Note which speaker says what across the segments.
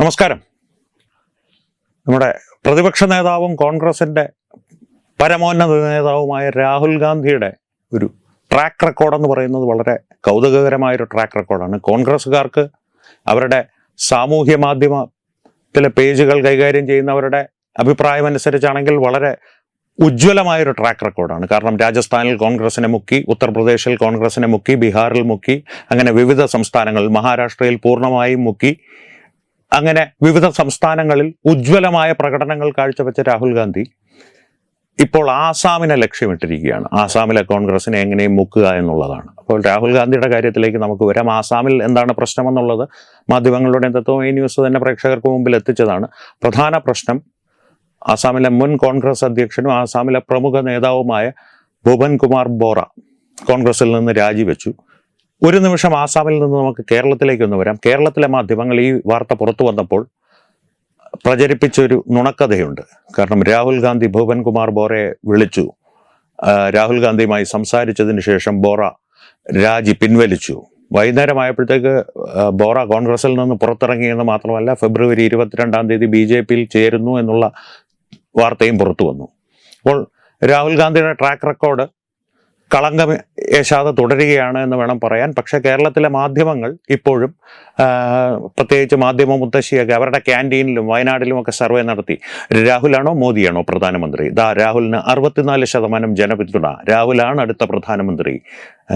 Speaker 1: നമസ്കാരം. നമ്മുടെ പ്രതിപക്ഷ നേതാവും കോൺഗ്രസിന്റെ പരമോന്നത നേതാവുമായ രാഹുൽ ഗാന്ധിയുടെ ഒരു ട്രാക്ക് റെക്കോർഡ് എന്ന് പറയുന്നത് വളരെ കൗതുകകരമായൊരു ട്രാക്ക് റെക്കോർഡാണ് കോൺഗ്രസ്സുകാർക്ക് അവരുടെ സാമൂഹ്യ മാധ്യമത്തിലെ പേജുകൾ കൈകാര്യം ചെയ്യുന്നവരുടെ അഭിപ്രായം അനുസരിച്ചാണെങ്കിൽ വളരെ ഉജ്ജ്വലമായൊരു ട്രാക്ക് റെക്കോർഡാണ് കാരണം രാജസ്ഥാനിൽ കോൺഗ്രസിനെ മുക്കി ഉത്തർപ്രദേശിൽ കോൺഗ്രസിനെ മുക്കി ബീഹാറിൽ മുക്കി അങ്ങനെ വിവിധ സംസ്ഥാനങ്ങളിൽ മഹാരാഷ്ട്രയിൽ പൂർണമായും മുക്കി അങ്ങനെ വിവിധ സംസ്ഥാനങ്ങളിൽ ഉജ്ജ്വലമായ പ്രകടനങ്ങൾ കാഴ്ചവെച്ച രാഹുൽ ഗാന്ധി ഇപ്പോൾ ആസാമിനെ ലക്ഷ്യമിട്ടിരിക്കുകയാണ്. ആസാമിലെ കോൺഗ്രസിനെ എങ്ങനെയും മുക്കുക എന്നുള്ളതാണ്. അപ്പോൾ രാഹുൽ ഗാന്ധിയുടെ കാര്യത്തിലേക്ക് നമുക്ക് വരാം. ആസാമിൽ എന്താണ് പ്രശ്നമെന്നുള്ളത് മാധ്യമങ്ങളുടെ ഈ ന്യൂസ് തന്നെ പ്രേക്ഷകർക്ക് മുമ്പിൽ എത്തിച്ചതാണ്. പ്രധാന പ്രശ്നം ആസാമിലെ മുൻ കോൺഗ്രസ് അധ്യക്ഷനും ആസാമിലെ പ്രമുഖ നേതാവുമായ ഭുവൻ കുമാർ ബോറ കോൺഗ്രസിൽ നിന്ന് രാജിവെച്ചു. ഒരു നിമിഷം ആസാമിൽ നിന്ന് നമുക്ക് കേരളത്തിലേക്ക് ഒന്ന് വരാം. കേരളത്തിലെ മാധ്യമങ്ങൾ ഈ വാർത്ത പുറത്തു വന്നപ്പോൾ പ്രചരിപ്പിച്ചൊരു നുണക്കഥയുണ്ട്. കാരണം രാഹുൽ ഗാന്ധി ഭുവൻ കുമാർ ബോറയെ വിളിച്ചു. രാഹുൽ ഗാന്ധിയുമായി സംസാരിച്ചതിന് ശേഷം ബോറ രാജി പിൻവലിച്ചു. വൈകുന്നേരമായപ്പോഴത്തേക്ക് ബോറ കോൺഗ്രസിൽ നിന്ന് പുറത്തിറങ്ങിയെന്ന് മാത്രമല്ല ഫെബ്രുവരി ഇരുപത്തിരണ്ടാം തീയതി ബി ജെ പിയിൽ ചേരുന്നു എന്നുള്ള വാർത്തയും പുറത്തു വന്നു. അപ്പോൾ രാഹുൽ ഗാന്ധിയുടെ ട്രാക്ക് റെക്കോർഡ് കളങ്കം യേശാതെ തുടരുകയാണ് എന്ന് വേണം പറയാൻ. പക്ഷെ കേരളത്തിലെ മാധ്യമങ്ങൾ ഇപ്പോഴും പ്രത്യേകിച്ച് മാധ്യമ മുത്തശ്ശിയൊക്കെ അവരുടെ ക്യാന്റീനിലും വയനാട്ടിലും ഒക്കെ സർവേ നടത്തി. രാഹുലാണോ മോദിയാണോ പ്രധാനമന്ത്രി? ദാ രാഹുലിന് അറുപത്തിനാല് ശതമാനം ജനപിന്തുണ. രാഹുലാണ് അടുത്ത പ്രധാനമന്ത്രി.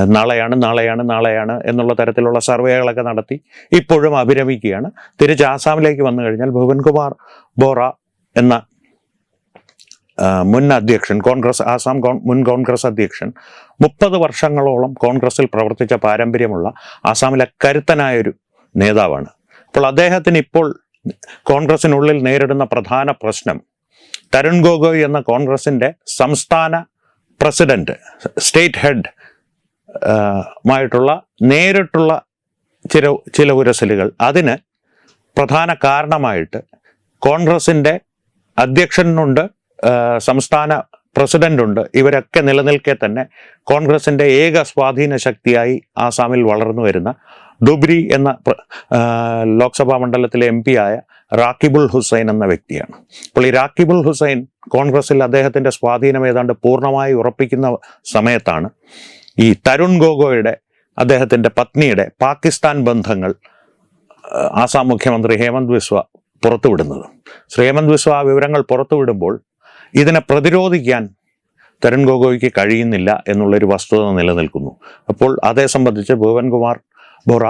Speaker 1: നാളെയാണ് നാളെയാണ് നാളെയാണ് എന്നുള്ള തരത്തിലുള്ള സർവേകളൊക്കെ നടത്തി. ഇപ്പോഴും അഭിരമിക്കുകയാണ്. തിരിച്ച് ആസാമിലേക്ക് വന്നു കഴിഞ്ഞാൽ ഭുവൻകുമാർ ബോറ എന്ന മുൻ അധ്യക്ഷൻ കോൺഗ്രസ് ആസാം മുൻ കോൺഗ്രസ് അധ്യക്ഷൻ മുപ്പത് വർഷങ്ങളോളം കോൺഗ്രസിൽ പ്രവർത്തിച്ച പാരമ്പര്യമുള്ള ആസാമിലെ കരുത്തനായൊരു നേതാവാണ്. അപ്പോൾ അദ്ദേഹത്തിന് ഇപ്പോൾ കോൺഗ്രസിനുള്ളിൽ നേരിടുന്ന പ്രധാന പ്രശ്നം തരുൺ ഗൊഗോയ് എന്ന കോൺഗ്രസിന്റെ സംസ്ഥാന പ്രസിഡന്റ് സ്റ്റേറ്റ് ഹെഡ് മായിട്ടുള്ള നേരിട്ടുള്ള ചില ചില ഉരസലുകൾ. അതിന് പ്രധാന കാരണമായിട്ട് കോൺഗ്രസിന്റെ അധ്യക്ഷനുണ്ട് ആ, പ്രസിഡന്റ് ഉണ്ട് ഇവരൊക്കെ നിലനിൽക്കെ തന്നെ കോൺഗ്രസിന്റെ ഏക സ്വാധീന ശക്തിയായി ആസാമിൽ വളർന്നു വരുന്ന ഡുബ്രി എന്ന ലോക്സഭാ മണ്ഡലത്തിലെ എം ആയ റാക്കിബുൾ ഹുസൈൻ എന്ന വ്യക്തിയാണ്. അപ്പോൾ ഈ റാക്കിബുൾ ഹുസൈൻ കോൺഗ്രസിൽ അദ്ദേഹത്തിന്റെ സ്വാധീനം ഏതാണ്ട് പൂർണമായി ഉറപ്പിക്കുന്ന സമയത്താണ് ഈ തരുൺ ഗോഗോയുടെ അദ്ദേഹത്തിന്റെ പത്നിയുടെ പാകിസ്ഥാൻ ബന്ധങ്ങൾ ആസാം മുഖ്യമന്ത്രി ഹേമന്ത് ബിസ്വ പുറത്തുവിടുന്നത്. ശ്രീ ഹേമന്ത് ബിസ്വ ആ വിവരങ്ങൾ പുറത്തുവിടുമ്പോൾ ഇതിനെ പ്രതിരോധിക്കാൻ തരുൺ ഗൊഗോയ്ക്ക് കഴിയുന്നില്ല എന്നുള്ളൊരു വസ്തുത നിലനിൽക്കുന്നു. അപ്പോൾ അതേ സംബന്ധിച്ച് ഭുവൻകുമാർ ബൊറ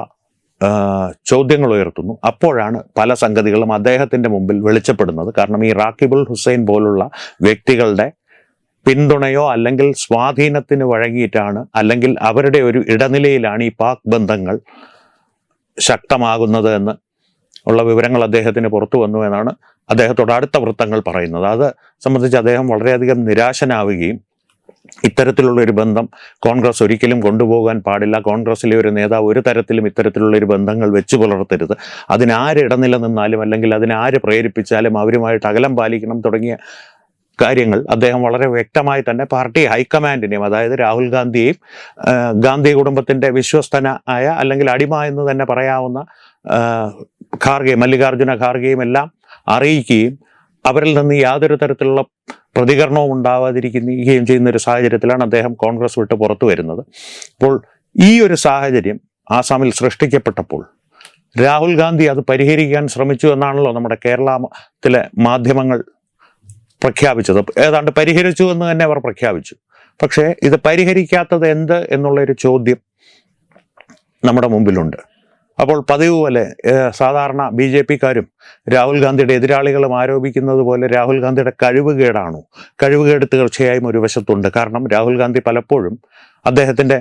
Speaker 1: ചോദ്യങ്ങൾ ഉയർത്തുന്നു. അപ്പോഴാണ് പല സംഗതികളും അദ്ദേഹത്തിന്റെ മുമ്പിൽ വെളിച്ചപ്പെടുന്നത്. കാരണം ഈ റാക്കിബുൾ ഹുസൈൻ പോലുള്ള വ്യക്തികളുടെ പിന്തുണയോ അല്ലെങ്കിൽ സ്വാധീനത്തിന് വഴങ്ങിയിട്ടാണ് അല്ലെങ്കിൽ അവരുടെ ഒരു ഇടനിലയിലാണ് ഈ പാക് ബന്ധങ്ങൾ ശക്തമാകുന്നത് എന്ന് ഉള്ള വിവരങ്ങൾ അദ്ദേഹത്തിന് പുറത്തു വന്നു എന്നാണ് അദ്ദേഹത്തോട് അടുത്ത വൃത്തങ്ങൾ പറയുന്നത്. അത് സംബന്ധിച്ച് അദ്ദേഹം വളരെയധികം നിരാശനാവുകയും ഇത്തരത്തിലുള്ള ഒരു ബന്ധം കോൺഗ്രസ് ഒരിക്കലും കൊണ്ടുപോകാൻ പാടില്ല. കോൺഗ്രസിലെ ഒരു നേതാവ് ഒരു തരത്തിലും ഇത്തരത്തിലുള്ള ഒരു ബന്ധങ്ങൾ വെച്ചു പുലർത്തരുത്. അതിനാര് ഇടനില നിന്നാലും അല്ലെങ്കിൽ അതിനാര് പ്രേരിപ്പിച്ചാലും അവരുമായിട്ട് അകലം പാലിക്കണം തുടങ്ങിയ കാര്യങ്ങൾ അദ്ദേഹം വളരെ വ്യക്തമായി തന്നെ പാർട്ടി ഹൈക്കമാൻഡിനെയും അതായത് രാഹുൽ ഗാന്ധിയെയും ഗാന്ധി കുടുംബത്തിന്റെ വിശ്വസ്തന ആയ അല്ലെങ്കിൽ അടിമ എന്ന് തന്നെ പറയാവുന്ന ഖാർഗെ മല്ലികാർജുന ഖാർഗെയും എല്ലാം അറിയിക്കുകയും അവരിൽ നിന്ന് യാതൊരു തരത്തിലുള്ള പ്രതികരണവും ഉണ്ടാവാതിരിക്കുകയും ചെയ്യുന്ന ഒരു സാഹചര്യത്തിലാണ് അദ്ദേഹം കോൺഗ്രസ് വിട്ട് പുറത്തു വരുന്നത്. അപ്പോൾ ഈ ഒരു സാഹചര്യം ആസാമിൽ സൃഷ്ടിക്കപ്പെട്ടപ്പോൾ രാഹുൽ ഗാന്ധി അത് പരിഹരിക്കാൻ ശ്രമിച്ചു എന്നാണല്ലോ നമ്മുടെ കേരളത്തിലെ മാധ്യമങ്ങൾ പ്രഖ്യാപിച്ചത്. ഏതാണ്ട് പരിഹരിച്ചു എന്ന് തന്നെ അവർ പ്രഖ്യാപിച്ചു. പക്ഷേ ഇത് പരിഹരിക്കാത്തത് എന്ത് എന്നുള്ളൊരു ചോദ്യം നമ്മുടെ മുമ്പിലുണ്ട്. അപ്പോൾ പതിവ് പോലെ സാധാരണ ബി ജെ പിക്കാരും രാഹുൽ ഗാന്ധിയുടെ എതിരാളികളും ആരോപിക്കുന്നത് പോലെ രാഹുൽ ഗാന്ധിയുടെ കഴിവുകേടാണോ കഴിവുകേട് തീർച്ചയായും ഒരു വശത്തുണ്ട്. കാരണം രാഹുൽ ഗാന്ധി പലപ്പോഴും അദ്ദേഹത്തിന്റെ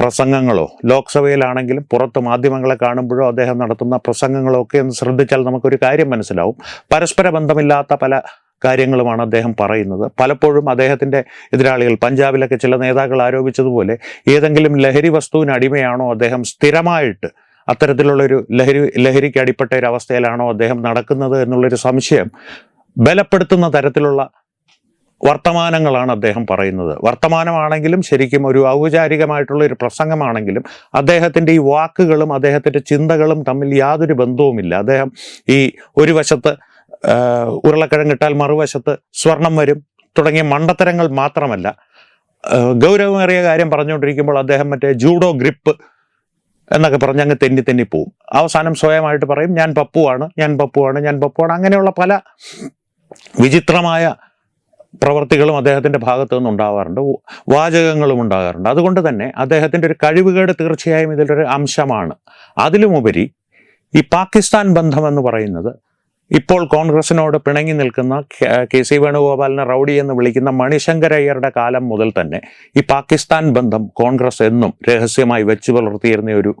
Speaker 1: പ്രസംഗങ്ങളോ ലോക്സഭയിലാണെങ്കിലും പുറത്ത് മാധ്യമങ്ങളെ കാണുമ്പോഴോ അദ്ദേഹം നടത്തുന്ന പ്രസംഗങ്ങളോ ഒക്കെ ഒന്ന് ശ്രദ്ധിച്ചാൽ നമുക്കൊരു കാര്യം മനസ്സിലാവും. പരസ്പര ബന്ധമില്ലാത്ത പല കാര്യങ്ങളുമാണ് അദ്ദേഹം പറയുന്നത്. പലപ്പോഴും അദ്ദേഹത്തിന്റെ എതിരാളികൾ പഞ്ചാബിലൊക്കെ ചില നേതാക്കൾ ആരോപിച്ചതുപോലെ ഏതെങ്കിലും ലഹരി വസ്തുവിന് അടിമയാണോ അദ്ദേഹം സ്ഥിരമായിട്ട് അത്തരത്തിലുള്ളൊരു ലഹരി ലഹരിക്ക് അടിപ്പെട്ട ഒരു അവസ്ഥയിലാണോ അദ്ദേഹം നടക്കുന്നത് എന്നുള്ളൊരു സംശയം ബലപ്പെടുത്തുന്ന തരത്തിലുള്ള വർത്തമാനങ്ങളാണ് അദ്ദേഹം പറയുന്നത്. വർത്തമാനമാണെങ്കിലും ശരിക്കും ഒരു ഔപചാരികമായിട്ടുള്ള ഒരു പ്രസംഗമാണെങ്കിലും അദ്ദേഹത്തിന്റെ ഈ വാക്കുകളും അദ്ദേഹത്തിന്റെ ചിന്തകളും തമ്മിൽ യാതൊരു ബന്ധവുമില്ല. അദ്ദേഹം ഈ ഒരു വശത്ത് ഉരുളക്കിഴങ്ങിട്ടാൽ മറുവശത്ത് സ്വർണം വരും തുടങ്ങിയ മണ്ടത്തരങ്ങൾ മാത്രമല്ല. ഗൗരവമേറിയ കാര്യം പറഞ്ഞുകൊണ്ടിരിക്കുമ്പോൾ അദ്ദേഹം മറ്റേ ജൂഡോ ഗ്രിപ്പ് എന്നൊക്കെ പറഞ്ഞ് അങ്ങ് തെന്നി തെന്നി പോവും. അവസാനം സ്വയമായിട്ട് പറയും ഞാൻ പപ്പുവാണ് ഞാൻ പപ്പുവാണ് ഞാൻ പപ്പുവാണ്. അങ്ങനെയുള്ള പല വിചിത്രമായ പ്രവർത്തികളും അദ്ദേഹത്തിന്റെ ഭാഗത്തു നിന്ന് ഉണ്ടാവാറുണ്ട്. വാചകങ്ങളും ഉണ്ടാകാറുണ്ട്. അതുകൊണ്ട് തന്നെ അദ്ദേഹത്തിന്റെ ഒരു കഴിവുകേട് തീർച്ചയായും ഇതിലൊരു അംശമാണ്. അതിലുമുപരി ഈ പാകിസ്ഥാൻ ബന്ധം എന്ന് പറയുന്നത് ഇപ്പോൾ കോൺഗ്രസിനോട് പിണങ്ങി നിൽക്കുന്ന കെ- സി വേണുഗോപാലിനെ റൌഡി എന്ന് വിളിക്കുന്ന മണിശങ്കരയ്യരുടെ കാലം മുതൽ തന്നെ ഈ പാകിസ്ഥാൻ ബന്ധം കോൺഗ്രസ് എന്നും രഹസ്യമായി വെച്ചു പുലർത്തിയിരുന്ന ഒരു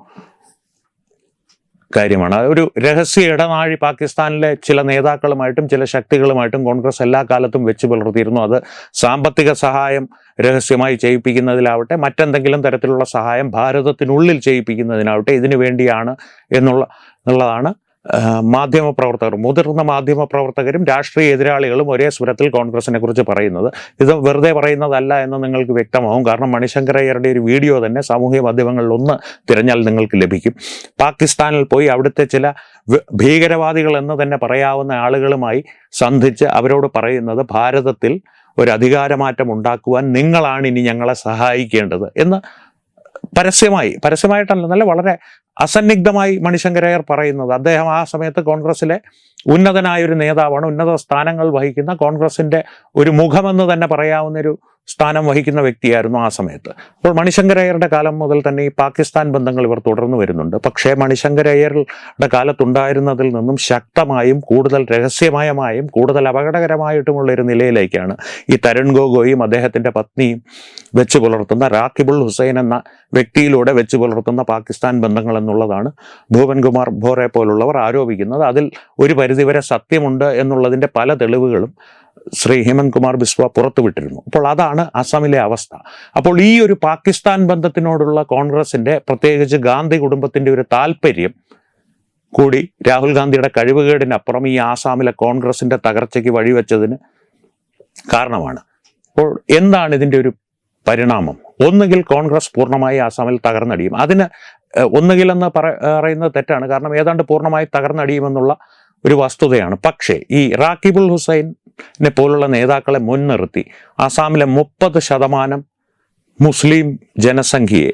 Speaker 1: കാര്യമാണ്. ഒരു രഹസ്യ ഇടനാഴി പാകിസ്ഥാനിലെ ചില നേതാക്കളുമായിട്ടും ചില ശക്തികളുമായിട്ടും കോൺഗ്രസ് എല്ലാ കാലത്തും വെച്ച് പുലർത്തിയിരുന്നു. അത് സാമ്പത്തിക സഹായം രഹസ്യമായി ചെയ്യിപ്പിക്കുന്നതിലാവട്ടെ മറ്റെന്തെങ്കിലും തരത്തിലുള്ള സഹായം ഭാരതത്തിനുള്ളിൽ ചെയ്യിപ്പിക്കുന്നതിനാവട്ടെ ഇതിനു വേണ്ടിയാണ് എന്നുള്ള എന്നുള്ളതാണ് ആ, മാധ്യമപ്രവർത്തകർ മുതിർന്ന മാധ്യമപ്രവർത്തകരും രാഷ്ട്രീയ എതിരാളികളും ഒരേ സ്വരത്തിൽ കോൺഗ്രസിനെ കുറിച്ച് പറയുന്നത്. ഇത് വെറുതെ പറയുന്നതല്ല എന്ന് നിങ്ങൾക്ക് വ്യക്തമാവും. കാരണം മണിശങ്കരയ്യരുടെ ഒരു വീഡിയോ തന്നെ സാമൂഹ്യ മാധ്യമങ്ങളിൽ ഒന്ന് തിരഞ്ഞാൽ നിങ്ങൾക്ക് ലഭിക്കും. പാകിസ്ഥാനിൽ പോയി അവിടുത്തെ ചില ഭീകരവാദികൾ എന്ന് തന്നെ പറയാവുന്ന ആളുകളുമായി സന്ധിച്ച് അവരോട് പറയുന്നത് ഭാരതത്തിൽ ഒരു അധികാരമാറ്റം ഉണ്ടാക്കുവാൻ നിങ്ങളാണ് ഇനി ഞങ്ങളെ സഹായിക്കേണ്ടത് എന്ന് പരസ്യമായി പരസ്യമായിട്ടല്ല നല്ല വളരെ അസന്നിഗ്ധമായി മണിശങ്കരയർ പറയുന്നത്. അദ്ദേഹം ആ സമയത്ത് കോൺഗ്രസിലെ ഉന്നതനായ ഒരു നേതാവാണ്. ഉന്നത സ്ഥാനങ്ങൾ വഹിക്കുന്ന കോൺഗ്രസിന്റെ ഒരു മുഖമെന്ന് തന്നെ പറയാവുന്ന ഒരു സ്ഥാനം വഹിക്കുന്ന വ്യക്തിയായിരുന്നു ആ സമയത്ത്. അപ്പോൾ മണിശങ്കരയ്യരുടെ കാലം മുതൽ തന്നെ ഈ പാകിസ്ഥാൻ ബന്ധങ്ങൾ ഇവർ തുടർന്നു വരുന്നുണ്ട്. പക്ഷേ മണിശങ്കരയ്യരുടെ കാലത്തുണ്ടായിരുന്നതിൽ നിന്നും ശക്തമായും കൂടുതൽ രഹസ്യമയമായും കൂടുതൽ അപകടകരമായിട്ടുമുള്ള ഒരു നിലയിലേക്കാണ് ഈ തരുൺ ഗൊഗോയും അദ്ദേഹത്തിന്റെ പത്നിയും വെച്ച് പുലർത്തുന്ന റാക്കിബുൾ ഹുസൈൻ എന്ന വ്യക്തിയിലൂടെ വെച്ച് പുലർത്തുന്ന പാകിസ്ഥാൻ ബന്ധങ്ങൾ എന്നുള്ളതാണ് ഭൂപൻകുമാർ കുമാർ ഭോറെ പോലുള്ളവർ ആരോപിക്കുന്നത്. അതിൽ ഒരു പരിധിവരെ സത്യമുണ്ട് എന്നുള്ളതിന്റെ പല തെളിവുകളും ശ്രീ ഹേമന്ത് കുമാർ ബിസ്വ പുറത്തുവിട്ടിരുന്നു. അപ്പോൾ അതാണ് അസമിലെ അവസ്ഥ. അപ്പോൾ ഈ ഒരു പാകിസ്ഥാൻ ബന്ധത്തിനോടുള്ള കോൺഗ്രസിന്റെ പ്രത്യേകിച്ച് ഗാന്ധി കുടുംബത്തിന്റെ ഒരു താല്പര്യം കൂടി രാഹുൽ ഗാന്ധിയുടെ കഴിവുകേടിനപ്പുറം ഈ ആസാമിലെ കോൺഗ്രസിന്റെ തകർച്ചയ്ക്ക് വഴിവെച്ചതിന് കാരണമാണ്. അപ്പോൾ എന്താണ് ഇതിന്റെ ഒരു പരിണാമം. ഒന്നുകിൽ കോൺഗ്രസ് പൂർണമായി ആസാമിൽ തകർന്നടിയും. അതിന് ഒന്നുകിലെന്ന് പറയുന്നത് തെറ്റാണ്. കാരണം ഏതാണ്ട് പൂർണമായി തകർന്നടിയുമെന്നുള്ള ഒരു വസ്തുതയാണ്. പക്ഷേ ഈ റാക്കിബുൾ ഹുസൈനെ പോലുള്ള നേതാക്കളെ മുൻനിർത്തി ആസാമിലെ മുപ്പത് ശതമാനം മുസ്ലിം ജനസംഖ്യയെ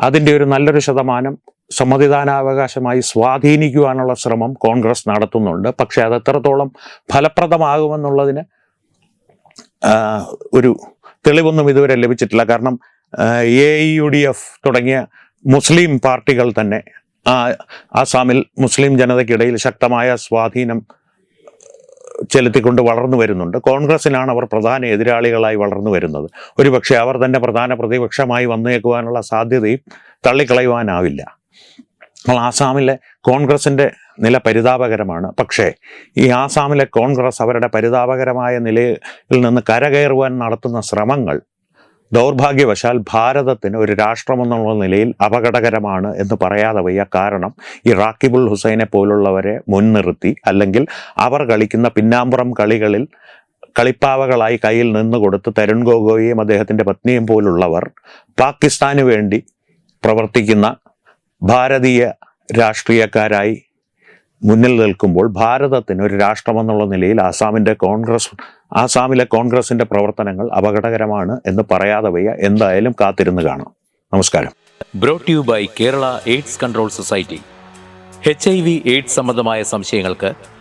Speaker 1: അതിന്റെ ഒരു നല്ലൊരു ശതമാനം സമ്മതിദാനാവകാശമായി സ്വാധീനിക്കുവാനുള്ള ശ്രമം കോൺഗ്രസ് നടത്തുന്നുണ്ട്. പക്ഷേ അത് എത്രത്തോളം ഫലപ്രദമാകുമെന്നുള്ളതിന് ഒരു തെളിവൊന്നും ഇതുവരെ ലഭിച്ചിട്ടില്ല. കാരണം എ യു ഡി എഫ് തുടങ്ങിയ മുസ്ലിം പാർട്ടികൾ തന്നെ ആസാമിൽ മുസ്ലിം ജനതയ്ക്കിടയിൽ ശക്തമായ സ്വാധീനം ചെലുത്തിക്കൊണ്ട് വളർന്നു വരുന്നുണ്ട്. കോൺഗ്രസിനാണ് അവർ പ്രധാന എതിരാളികളായി വളർന്നു വരുന്നത്. ഒരുപക്ഷെ അവർ തന്നെ പ്രധാന പ്രതിപക്ഷമായി വന്നേക്കുവാനുള്ള സാധ്യതയും തള്ളിക്കളയുവാനാവില്ല. അപ്പോൾ ആസാമിലെ കോൺഗ്രസിന്റെ നില പരിതാപകരമാണ്. പക്ഷേ ഈ ആസാമിലെ കോൺഗ്രസ് അവരുടെ പരിതാപകരമായ നിലയിൽ നിന്ന് കരകയറുവാൻ നടത്തുന്ന ശ്രമങ്ങൾ ദൗർഭാഗ്യവശാൽ ഭാരതത്തിന് ഒരു രാഷ്ട്രമെന്നുള്ള നിലയിൽ അപകടകരമാണ് എന്ന് പറയാതെ വയ്യ കാരണം ഈ റാക്കിബുൾ ഹുസൈനെ പോലുള്ളവരെ മുൻനിർത്തി അല്ലെങ്കിൽ അവർ കളിക്കുന്ന പിന്നാമ്പുറം കളികളിൽ കളിപ്പാവകളായി കയ്യിൽ നിന്ന് കൊടുത്ത് തരുൺ ഗൊഗോയിയും അദ്ദേഹത്തിന്റെ പത്നിയും പോലുള്ളവർ പാകിസ്ഥാന് വേണ്ടി പ്രവർത്തിക്കുന്ന ഭാരതീയ രാഷ്ട്രീയക്കാരായി മുന്നിൽ നിൽക്കുമ്പോൾ ഭാരതത്തിന് ഒരു രാഷ്ട്രമെന്നുള്ള നിലയിൽ ആസാമിന്റെ കോൺഗ്രസ് ആസാമിലെ കോൺഗ്രസിന്റെ പ്രവർത്തനങ്ങൾ അപകടകരമാണ് എന്ന് പറയാതെ വയ്യ. എന്തായാലും കാത്തിരുന്ന് കാണാം. നമസ്കാരം.
Speaker 2: Brought you by Kerala AIDS control society H I V AIDS സംബന്ധമായ സംശയങ്ങൾക്ക്